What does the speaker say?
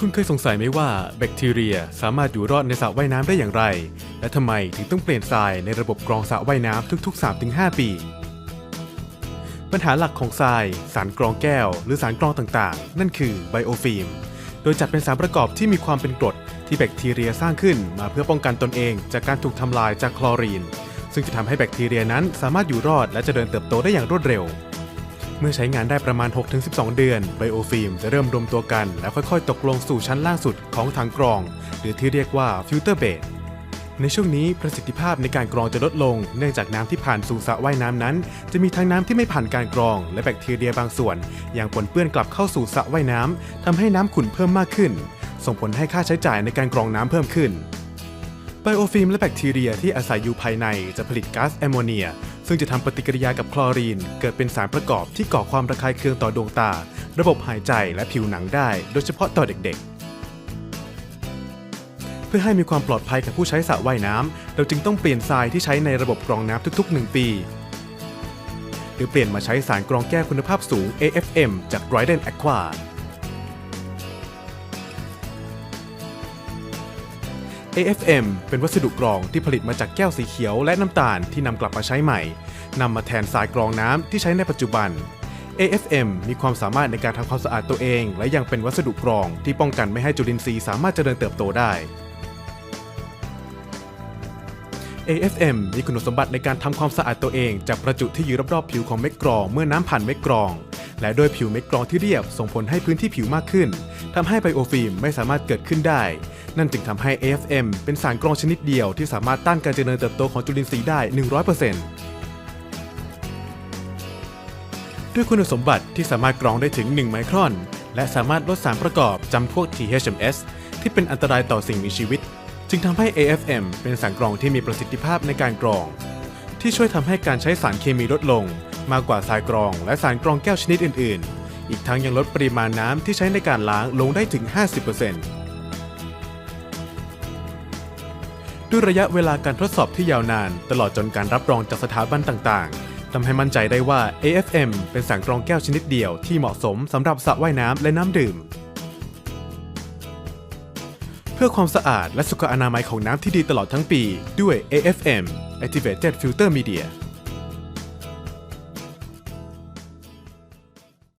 คุณเคยสงสัยไหมว่าแบคทีเรียสามารถอยู่รอดในสระว่ายน้ำได้อย่างไร และทำไมถึงต้องเปลี่ยนทรายในระบบกรองสระว่ายน้ำทุก ๆ 3-5 ปี ปัญหาหลักของทราย สารกรองแก้ว หรือสารกรองต่างๆ นั่นคือไบโอฟิล์ม โดยจัดเป็นสารประกอบที่มีความเป็นกรดที่แบคทีเรียสร้างขึ้นมาเพื่อป้องกันตนเอง จากการถูกทำลายจากคลอรีน ซึ่งจะทำให้แบคทีเรียนั้นสามารถอยู่รอดและเจริญเติบโตได้อย่างรวดเร็ว เมื่อใช้งานได้ประมาณ 6-12 เดือนไบโอฟิล์มจะเริ่มรวมตัวกัน แล้วค่อยๆ ตกลงสู่ชั้นล่างสุดของถังกรอง หรือที่เรียกว่าฟิลเตอร์เบดในช่วงนี้ประสิทธิภาพในการกรองจะลดลง เนื่องจากน้ำที่ผ่านสู่สระว่ายน้ำนั้น จะมีทั้งน้ำที่ไม่ผ่านการกรอง และแบคทีเรียบางส่วนยังปนเปื้อนกลับเข้าสู่สระว่ายน้ำทำให้น้ำขุ่นเพิ่มมากขึ้น ส่งผลให้ค่าใช้จ่ายในการกรองน้ำเพิ่มขึ้น ไบโอฟิล์มและแบคทีเรียที่อาศัยอยู่ภายในจะผลิตก๊าซแอมโมเนีย ซึ่งจะทำปฏิกิริยากับคลอรีน เกิดเป็นสารประกอบที่ก่อความระคายเคืองต่อดวงตา ระบบหายใจและผิวหนังได้ โดยเฉพาะต่อเด็กๆ เพื่อให้มีความปลอดภัยกับผู้ใช้สระว่ายน้ำเราจึงต้องเปลี่ยนทรายที่ใช้ในระบบกรองน้ำทุกๆ 1 ปี หรือเปลี่ยนมาใช้สารกรองแก้คุณภาพสูง AFM จาก Dryden Aqua AFM เป็นวัสดุกรองที่ผลิตมาจากแก้วสีเขียวและน้ำตาลที่นำกลับมาใช้ใหม่นำมาแทนทรายกรองน้ำที่ใช้ในปัจจุบัน AFM มีความสามารถในการทำความสะอาดตัวเอง และยังเป็นวัสดุกรองที่ป้องกันไม่ให้จุลินทรีย์สามารถเจริญเติบโตได้ AFM มีคุณสมบัติในการทำความสะอาดตัวเองจากประจุที่อยู่รอบๆผิวของเม็ดกรองเมื่อน้ำผ่านเม็ดกรอง และด้วยผิวเม็ดกรองที่เรียบส่งผลให้พื้นที่ผิวมากขึ้นทำให้ไบโอฟิล์มไม่สามารถเกิดขึ้นได้ นั่นจึงทำให้ AFM เป็นสารกรองชนิดเดียวที่สามารถต้านการเจริญเติบโตของจุลินทรีย์ได้ 100%ด้วยคุณสมบัติที่สามารถกรองได้ถึง 1 ไมครอน และสามารถลดสารประกอบจำพวก THMS ที่เป็นอันตรายต่อสิ่งมีชีวิต จึงทำให้ AFM เป็นสารกรองที่มีประสิทธิภาพในการกรอง ที่ช่วยทำให้การใช้สารเคมีลดลง มากกว่าสายกรองและสารกรองแก้วชนิดอื่น ๆ อีกทั้งยังลดปริมาณน้ำที่ใช้ในการล้างลงได้ถึง 50%ด้วยระยะเวลาการทดสอบที่ยาวนาน ตลอดจนการรับรองจากสถาบันต่างๆทำให้มั่นใจได้ว่า AFM เป็นสารกรองแก้วชนิดเดียวที่เหมาะสมสำหรับสระว่ายน้ำและน้ำดื่มเพื่อความสะอาดและสุขอนามัยของน้ำที่ดีตลอดทั้งปีด้วย AFM Activated Filter Media